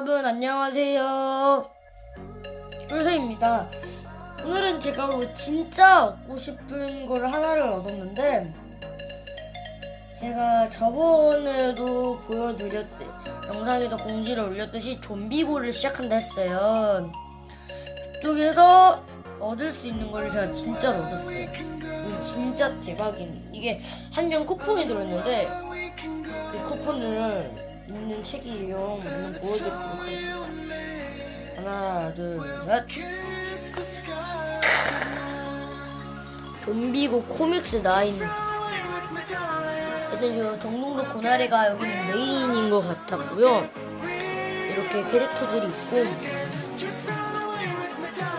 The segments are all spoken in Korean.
여러분 안녕하세요. 꿀소입니다. 오늘은 제가 뭐 진짜 얻고 싶은 걸 하나를 얻었는데 제가 저번에도 보여드렸듯 영상에서 공지를 올렸듯이 좀비고를 시작한다 했어요. 그쪽에서 얻을 수 있는 걸 제가 진짜로 얻었어요. 진짜 대박인 이게 한정 쿠폰이 들어있는데 이 쿠폰을 있는 책이에요. 한번 보여드리도록 하겠습니다. 하나, 둘, 셋. 좀비고 코믹스 9. 일단 저 정동도 고나래가 여기는 메인인 것 같았고요. 이렇게 캐릭터들이 있고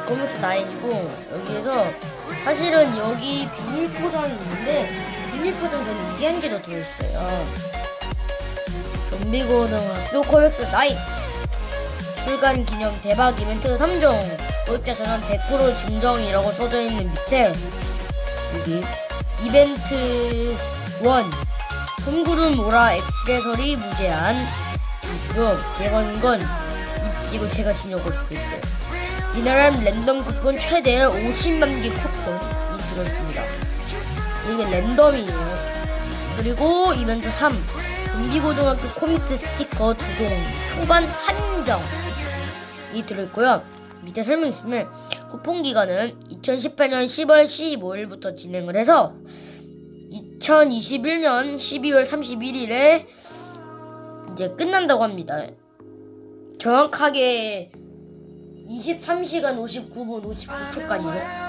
코믹스 9이고 여기에서 사실은 여기 비닐 포장이 있는데 비닐 포장 저는 이게 한 개 더 들어있어요. 좀비고등학교 코엑스 9 출간 기념 대박 이벤트 3종. 구입자 전원 100% 증정이라고 써져 있는 밑에 여기 이벤트 1 손구름 오라 액세서리 무제한 그리고 대박인 건 이- 이거 제가 진짜 갖고 있어요. 미나람 랜덤 쿠폰 최대 50만 개 쿠폰이 들어있습니다. 이게 랜덤이에요. 그리고 이벤트 3 좀비고등학교 코믹스 스티커 두 종 초반 한정이 들어있고요. 밑에 설명 있으면 쿠폰 기간은 2018년 10월 15일부터 진행을 해서 2021년 12월 31일에 이제 끝난다고 합니다. 정확하게 23시간 59분 59초까지요.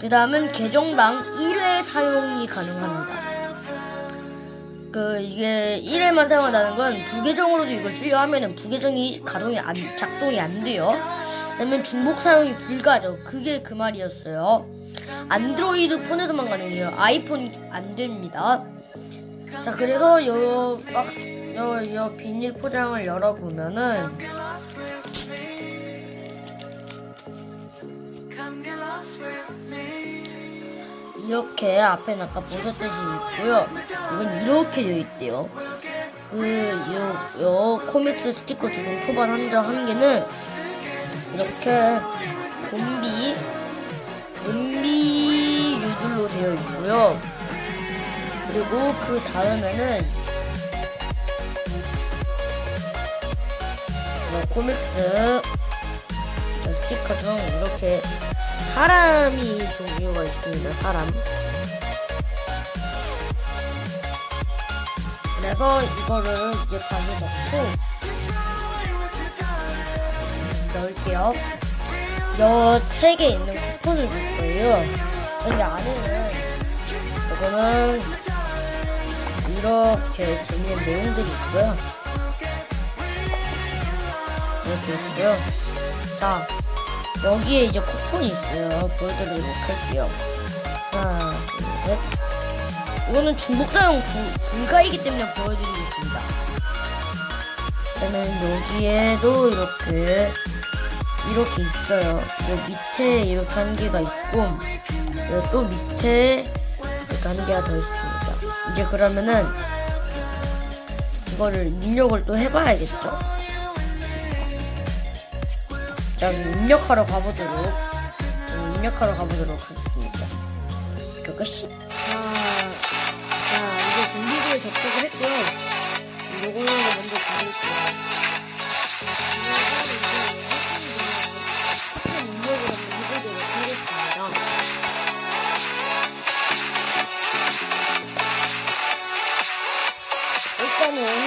그 다음은 계정당 1회 사용이 가능합니다. 그 이게 1회만 사용한다는 건 부계정으로도 이걸 쓰려 하면은 부계정이 가동이 안 작동이 안 돼요. 그다음에 중복 사용이 불가죠. 그게 그 말이었어요. 안드로이드 폰에서만 가능해요. 아이폰 안 됩니다. 자 그래서 요 박스 요, 요 비닐 포장을 열어보면은 이렇게 앞에 아까 보셨듯이 있고요. 이건 이렇게 되어 있대요. 그, 요, 요 코믹스 스티커 주종 초반 한정 한 개는 이렇게 좀비, 좀비 유들로 되어 있고요. 그리고 그 다음에는 요 코믹스 스티커 중 이렇게 사람이 종류가 있습니다. 사람. 그래서 이거를 이제 반을 넣고 넣을게요. 요 책에 있는 쿠폰을 줄 거예요. 여기 안에는 이거는 이렇게 재밌는 내용들이 있고요. 이렇게 있고요. 자, 여기에 이제 쿠폰이 있어요. 보여드리도록 할게요. 하나, 둘, 셋. 이거는 중복 사용 부- 불가이기 때문에 보여드리겠습니다. 그다음에 여기에도 이렇게 이렇게 있어요. 요 밑에 이렇게 한 개가 있고, 요또 밑에 이렇게 한 개가 더 있습니다. 이제 그러면은 이거를 입력을 또 해봐야겠죠? 자, 입력하러 가보도록 음, 입력하러 가보도록 하겠습니다. 그것이 자, 자 이제 좀비고에 접속을 했고요. 요거를 먼저 가볼게요. 일단은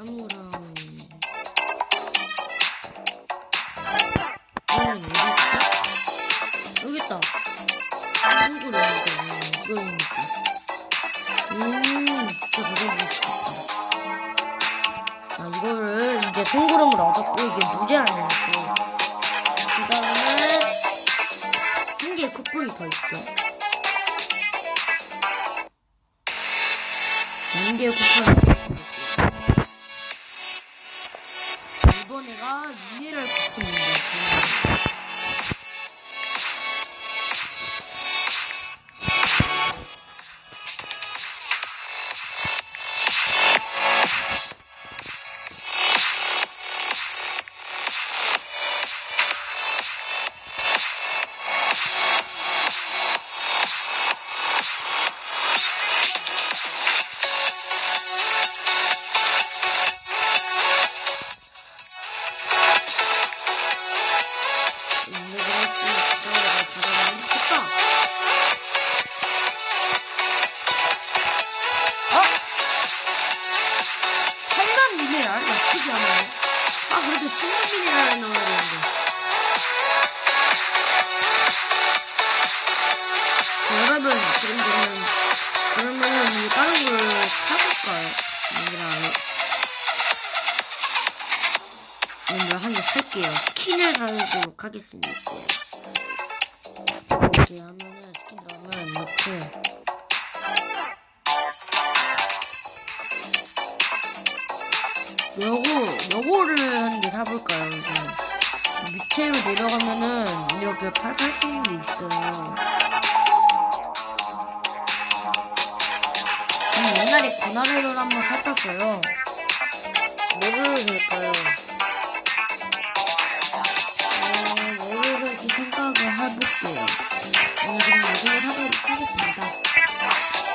사무랑 얘는 어디있지? 여기있다. 친구를 여기다 이거니까 음 진짜 가져보고 싶었다 자 이거를 이제 동그름을 얻었고 이게 무제한이었고 그 다음에 한 개의 쿠폰이 더 있죠. 한 개의 쿠폰이 더 자, 여러분 지금 저는 그러면은 이 다른 걸 사볼까요? 미네랄을. 오늘 한개 살게요. 스킨을 사도록 하겠습니다. 이렇게 하면은 스킨 들어가면 이렇게 요거 요거를 한 개 사볼까요? 이제 밑으로 내려가면은 이렇게 팔 살 수 있는 게 있어요. 옛날에 고나레를 한번 샀었어요. 뭐를 살까요? 어, 뭐를 살지 생각을 해볼게요. 오늘 그럼 이걸 사도록 하겠습니다.